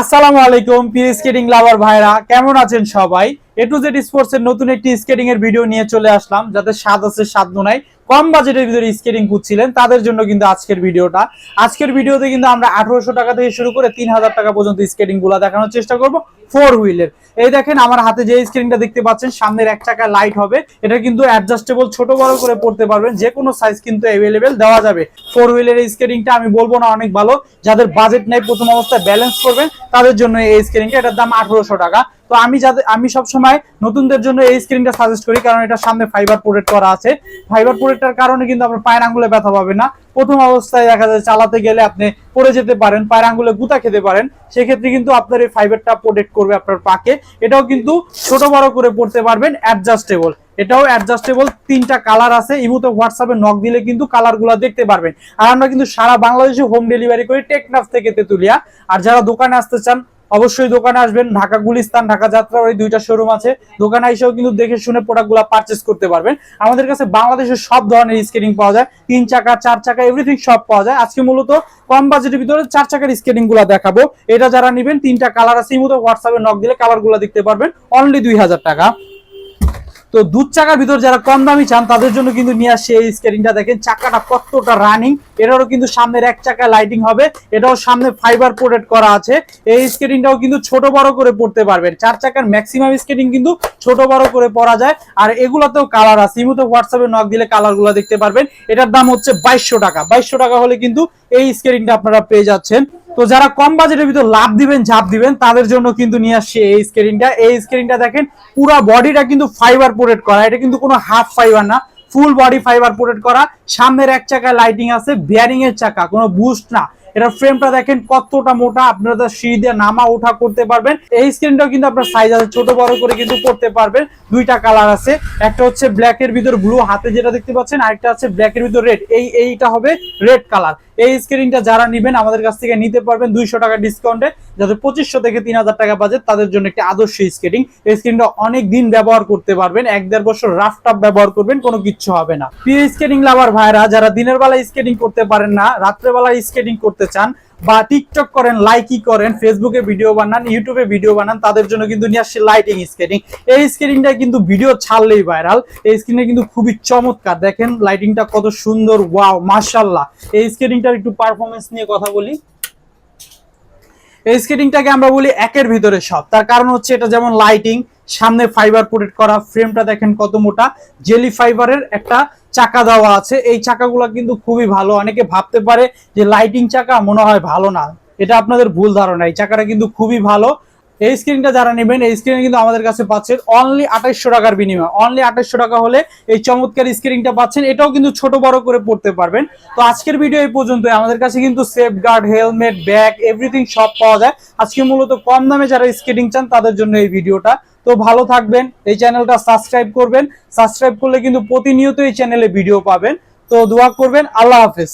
আসসালামু আলাইকুম প্রিয় স্কেটিং লাভার ভাইরা কেমন আছেন সবাই? এ টু জেড স্পোর্টস এর নতুন একটি স্কেটিং এর ভিডিও নিয়ে চলে আসলাম, যাতে স্বাদ আছে, স্বাদ নাই। কম বাজেটের ভিতরে স্কেটিং খুঁজছিলেন, তাদের জন্য কিন্তু আজকের ভিডিওটা আজকের ভিডিওতে কিন্তু আমরা আঠারোশো টাকা থেকে শুরু করে তিন হাজার টাকা পর্যন্ত স্কেটিংগুলা দেখানোর চেষ্টা করব ফোর হুইলের এই দেখেন, আমার হাতে যে স্ক্রিনটা দেখতে পাচ্ছেন, সামনের এক চাকা লাইট হবে। এটা কিন্তু অ্যাডজাস্টেবল ছোট বড় করে পড়তে পারবেন, যে কোনো সাইজ কিন্তু অ্যাভেলেবেল দেওয়া যাবে। ফোর হুইলের স্কেটিংটা আমি বলব না অনেক ভালো, যাদের বাজেট নেই, প্রথম অবস্থায় ব্যালেন্স করবেন, তাদের জন্য এই স্ক্রিনটা এটার দাম আঠারোশো টাকা। তো আমি যাদের আমি সব সময় নতুনদের জন্য এই স্ক্রিনটা সাজেস্ট করি, কারণ এটা সামনে ফাইবার প্রোটেক্ট করা আছে। ফাইবার প্রোটেক্টটার কারণে কিন্তু আপনার পায়ের আঙ্গুলে ব্যথা পাবে না। প্রথম অবস্থায় দেখা যায় চালাতে গেলে আপনি পড়ে যেতে পারেন, পায়ের আঙ্গুলে গুতা খেতে পারেন। সেক্ষেত্রে কিন্তু আপনার এই ফাইবারটা প্রোটেক্ট করবে আপনার পাকে। এটাও কিন্তু ছোট বড় করে পড়তে পারবেন অ্যাডজাস্টেবল এটাও অ্যাডজাস্টেবল তিনটা কালার আছে। ইমুতে হোয়াটসঅ্যাপে নক দিলে কিন্তু কালারগুলো দেখতে পারবেন। আর আমরা কিন্তু সারা বাংলাদেশে হোম ডেলিভারি করি টেকনাফ থেকে তেতুলিয়া। আর যারা দোকানে আসতে চান অবশ্যই দোকানে আসবেন, ঢাকা গুলিস্তান, ঢাকা যাত্রা ওই দুইটা শোরুম আছে। দোকানে এসেও কিন্তু দেখে শুনে প্রোডাক্টগুলো পারচেস করতে পারবেন। আমাদের কাছে বাংলাদেশের সব ধরনের স্কেটিং পাওয়া যায়। তিন চাকা, চার চাকা এভরিথিং সব পাওয়া যায়। আজকে মূলত কম বাজেটের ভিতরে চার চাকার স্কেটিংগুলো দেখাবো। এটা যারা নেবেন, তিনটা কালার আছে, এই মতো হোয়াটসঅ্যাপে নক দিলে কালারগুলো দেখতে পারবেন। অনলি দুই হাজার টাকা। তো দুধ চাকার ভিতর যারা কম দামি চান, তাদের জন্য কিন্তু নিয়ে আসছে এই স্কেটিংটা দেখেন, চাকাটা কতটা রানিং এটারও কিন্তু সামনের এক চাকা লাইটিং হবে, এটাও সামনে ফাইবার প্রোটেক্ট করা আছে। এই স্কেটিংটাও কিন্তু ছোট বড় করে পড়তে পারবেন। চার চাকার ম্যাক্সিমাম স্কেটিং কিন্তু ছোট বড় করে পরা যায়। আর এগুলোতেও কালার আছে। ইমুতে হোয়াটসঅ্যাপে নক দিলে কালারগুলো দেখতে পারবেন। এটার দাম হচ্ছে বাইশশো টাকা। বাইশশো টাকা হলে কিন্তু এই স্কেটিংটা আপনারা পেয়ে যাচ্ছেন। তো যারা কম বাজেটের ভিতরে লাভ দিবেন, ঝাঁপ দিবেন, তাদের জন্য কিন্তু নিয়ে আসছে এই স্ক্রিনটা এই স্ক্রিনটা দেখেন, পুরো বডিটা কিন্তু ফাইবার প্রোটেক্ট করা। এটা কিন্তু কোনো হাফ ফাইবার না ফুল বডি ফাইবার প্রোটেক্ট করা। সামনের এক চাকায় লাইটিং আছে বিয়ারিং এর চাকা, কোনো বুস্ট না। এটা ফ্রেমটা দেখেন কতটা মোটা, আপনারা সিঁড়ি দিয়ে নামা ওঠা করতে পারবেন। এই স্ক্রিনটাও কিন্তু আপনার সাইজ আছে, ছোট বড় করে কিন্তু করতে পারবেন। দুইটা কালার আছে, একটা হচ্ছে ব্ল্যাক এর ভিতর ব্লু হাতে যেটা দেখতে পাচ্ছেন, আরেকটা আছে ব্ল্যাক এর ভিতর রেড এই, এইটা হবে রেড কালার এই স্ক্রিনটা যারা নেবেন, আমাদের কাছ থেকে নিতে পারবেন দুইশো টাকা ডিসকাউন্টে যাতে পঁচিশশো থেকে তিন হাজার টাকা বাজেট তাদের জন্য একটি আদর্শ স্কেটিং এই স্ক্রিনটা অনেক দিন ব্যবহার করতে পারবেন, এক দেড় বছর রাফ টাফ ব্যবহার করবেন, কোনো কিচ্ছু হবে না। প্রিয় স্কেটিং লাভার ভাইরা যারা দিনের বেলায় স্কেটিং করতে পারেন না, রাত্রেবেলায় স্কেটিং করতে চান বা টিকটক করেন লাইকি করেন ফেসবুকে ভিডিও বানান ইউটিউবে ভিডিও বানান, তাদের জন্য কিন্তু নিয়ে আসছে লাইটিং স্কেটিং এই স্কেটিংটা কিন্তু ভিডিও ছাড়লেই ভাইরাল এই স্ক্রিনে কিন্তু খুবই চমৎকার। দেখেন লাইটিংটা কত সুন্দর ওয়াও মার্শাল্লাহ এই স্কেটিংটার একটু পারফরমেন্স নিয়ে কথা বলি। এই স্কেটিংটাকে আমরা বলি একের ভিতরে সব। তার কারণ হচ্ছে এটা যেমন লাইটিং সামনে ফাইবার প্রোটেক্ট করা ফ্রেমটা দেখেন কত মোটা জেলি ফাইবারের একটা চাকা দেওয়া আছে। এই চাকাগুলো কিন্তু খুবই ভালো। অনেকে ভাবতে পারে যে লাইটিং চাকা মনে হয় ভালো না। এটা আপনাদের ভুল ধারণা। এই চাকাটা কিন্তু খুবই ভালো। এই স্ক্রিনটা যারা নেবেন, এই স্ক্রিনে কিন্তু আমাদের কাছে পাচ্ছেন অনলি আঠাইশশো টাকার বিনিময়। অনলি আঠাইশশো টাকা হলে এই চমৎকার স্ক্রিনটা পাচ্ছেন। এটাও কিন্তু ছোট বড় করে পড়তে পারবেন। তো আজকের ভিডিও এই পর্যন্ত আমাদের কাছে কিন্তু safeguard helmet bag everything সব পাওয়া যায়। আজকে মূলত কম দামে যারা স্কেটিং চান, তাদের জন্য এই ভিডিওটা তো ভালো থাকবেন, এই চ্যানেলটা সাবস্ক্রাইব করবেন। সাবস্ক্রাইব করলে কিন্তু প্রতিনিয়ত এই চ্যানেলে ভিডিও পাবেন। তো দোয়া করবেন, আল্লাহ হাফেজ।